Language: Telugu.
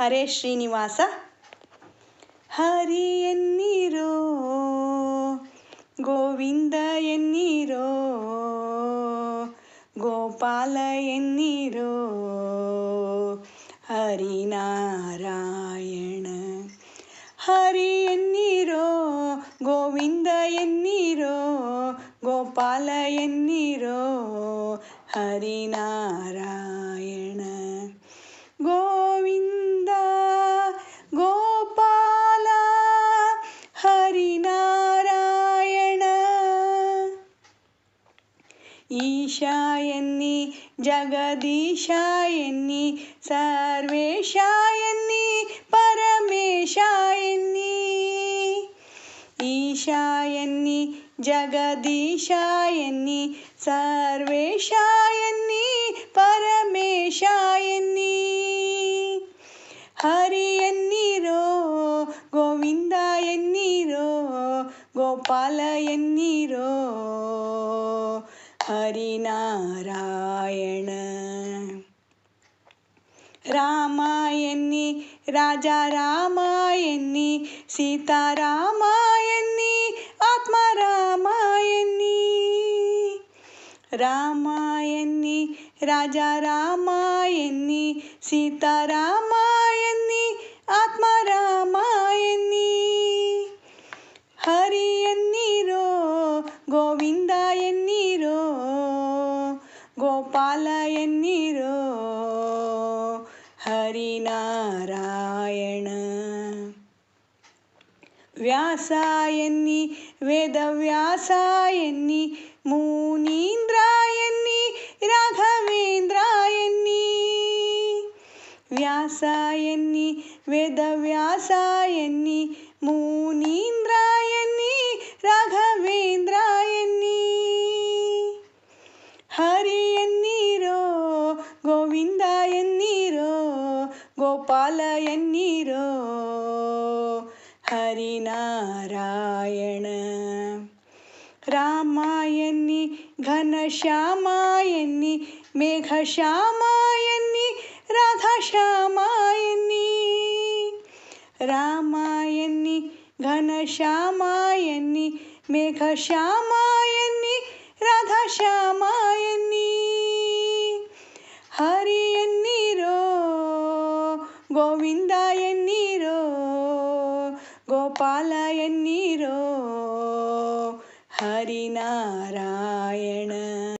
ಹರೇ ಶ್ರೀನಿವಾಸ. ಹರಿ ಎನ್ನಿರೋ, ಗೋವಿಂದ ಎನ್ನಿರೋ, ಗೋಪಾಲ ಎನ್ನೀರೋ, ಹರಿನಾರಾಯಣ. ಹರಿ ಎನ್ನಿರೋ, ಗೋವಿಂದ ಎನ್ನಿರೋ, ಗೋಪಾಲ ಎನ್ನೀರೋ, ಹರಿನಾರಾಯಣ. ఈశాయన్ని జగదీశాయన్ని సర్వేశాయన్ని పరమేశాయన్ని. ఈశాయన్ని జగదీశాయన్ని సర్వేశాయన్ని పరమేశాయన్ని. హరియన్నీరో గోవిందాయన్నీరో గోపాలయన్నీరో હરિનારાયણ રામાયણની રાજા રામાયણની સીતા રામાયણની આત્મા રામાયણની રામાયણની રાજા રામાયણની સીતા રામાયણની આત્મા રામાયણ रो हरिनारायण व्यासायन्नि वेदव्यासायन्नि मुनीन्द्रायन्नि राघवेन्द्रायन्नि व्यासायन्नि वेदव्यासायन्नि मुनीन्द्रायन्नि హరినారాయణ. రామాయన్ని ఘనశ్యామాయన్ని మేఘశ్యామాయన్ని రాధాశ్యామాయన్ని రామాయన్ని ఘనశ్యామాయన్ని మేఘశ్యామాయన్ని రాధాశ్యామాయన్ని హరియన్నిరో గోవిందాయన్ని കണ്ണീരോ ഹരിനാരായണ.